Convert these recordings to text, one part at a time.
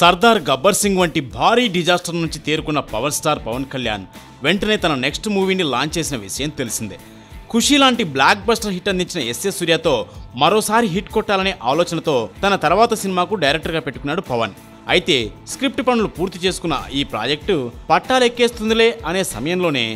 సర్దార్ గబ్బర్ సింగ్ వంటి భారీ డిజాస్టర్ నుంచి తేరుకున్న పవర్ స్టార్ పవన్ కళ్యాణ్ వెంటనే తన నెక్స్ట్ మూవీని లాంచ్ చేసిన విషయం తెలిసిందే. ఖుషి లాంటి బ్లాక్ బస్టర్ హిట్ అందించిన ఎస్ఎస్ సూర్యతో మరోసారి హిట్ కొట్టాలనే ఆలోచనతో తన తర్వాత సినిమాకు డైరెక్టర్గా పెట్టుకున్నాడు పవన్. అయితే స్క్రిప్ట్ పనులు పూర్తి చేసుకున్న ఈ ప్రాజెక్టు పట్టాలెక్కేస్తుందిలే అనే సమయంలోనే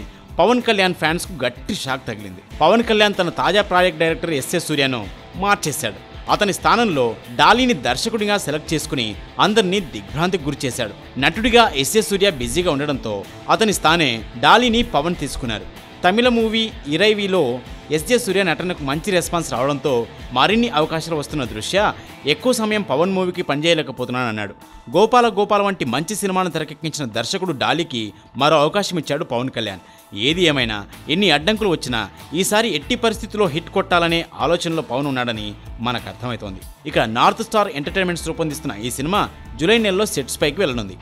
పవన్ కళ్యాణ్ ఫ్యాన్స్కు గట్టి షాక్ తగిలింది. పవన్ కళ్యాణ్ తన తాజా ప్రాజెక్ట్ డైరెక్టర్ ఎస్ఎస్ సూర్యను మార్చేశాడు. అతని స్థానంలో డాలీని దర్శకుడిగా సెలెక్ట్ చేసుకుని అందరినీ దిగ్భ్రాంతికి గురిచేశాడు నటుడిగా ఎస్ఏ సూర్య బిజీగా ఉండడంతో అతని స్థానే డాలీని పవన్ తీసుకున్నారు. తమిళ మూవీ ఇరైవిలో ఎస్జే సూర్య నటనకు మంచి రెస్పాన్స్ రావడంతో మరిన్ని అవకాశాలు వస్తున్న దృష్ట్యా ఎక్కువ సమయం పవన్ మూవీకి పనిచేయలేకపోతున్నానన్నాడు. గోపాల గోపాల వంటి మంచి సినిమాను తెరకెక్కించిన దర్శకుడు డాలీకి మరో అవకాశం ఇచ్చాడు పవన్ కళ్యాణ్. ఏది ఏమైనా ఎన్ని అడ్డంకులు వచ్చినా ఈసారి ఎట్టి పరిస్థితుల్లో హిట్ కొట్టాలనే ఆలోచనలో పవన్ ఉన్నాడని మనకు అర్థమవుతోంది ఇక నార్త్ స్టార్ ఎంటర్టైన్మెంట్స్ రూపొందిస్తున్న ఈ సినిమా జూలై నెలలో సెట్స్ పైకి వెళ్ళనుంది.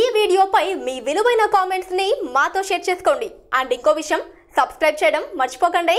ఈ వీడియోపై మీ విలువైన కామెంట్స్ని మాతో షేర్ చేసుకోండి. అండ్ ఇంకో విషయం సబ్స్క్రైబ్ చేయడం మర్చిపోకండి.